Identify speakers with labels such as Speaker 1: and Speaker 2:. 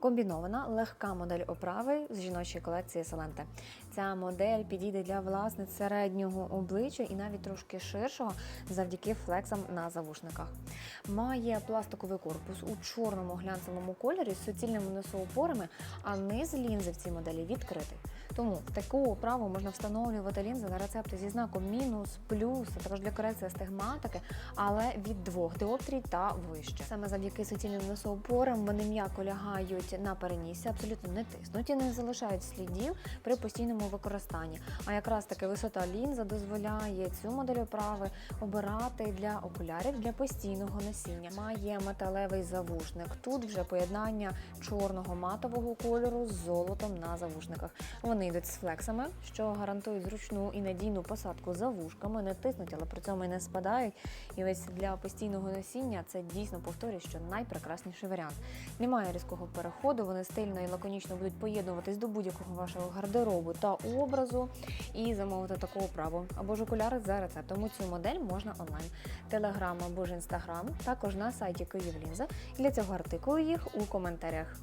Speaker 1: Комбінована легка модель оправи з жіночої колекції Саленте. Ця модель підійде для власниць середнього обличчя і навіть трошки ширшого завдяки флексам на завушниках. Має пластиковий корпус у чорному глянцевому кольорі з суцільними носоупорами, а низ лінзи в цій моделі відкритий. Тому таку оправу можна встановлювати лінзи на рецепти зі знаком мінус, плюс, а також для корекції астигматики, але від двох діоптрій та вище. Саме завдяки суцільним носоупорам вони м'яко лягають на перенісся, абсолютно не тиснуть і не залишають слідів при постійному використанні. А якраз таки висота лінза дозволяє цю модель оправи обирати для окулярів для постійного носіння. Має металевий завушник. Тут вже поєднання чорного матового кольору з золотом на завушниках. Вони йдуть з флексами, що гарантують зручну і надійну посадку за вушками, не тиснуть, але при цьому і не спадають. І ось для постійного носіння це дійсно повторюю, що найпрекрасніший варіант. Немає різкого переходу, вони стильно і лаконічно будуть поєднуватись до будь-якого вашого гардеробу та образу і замовити таку оправу. Або ж окуляри за рецептом. Цю модель можна онлайн. Телеграм або ж інстаграм, також на сайті Київлінза. Для цього артикулу їх у коментарях.